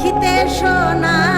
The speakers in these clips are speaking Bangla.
পাখিতে সোনা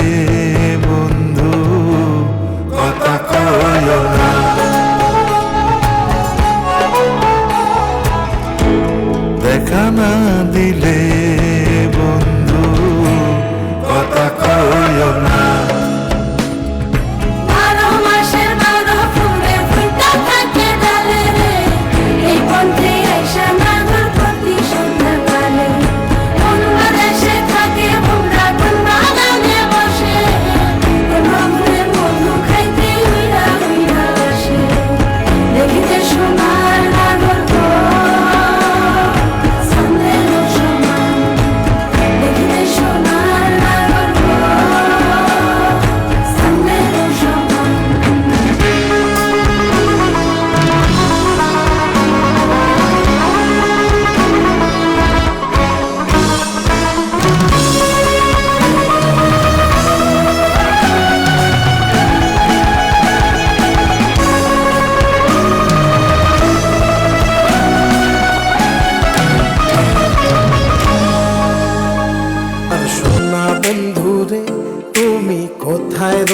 দেখা না দিলে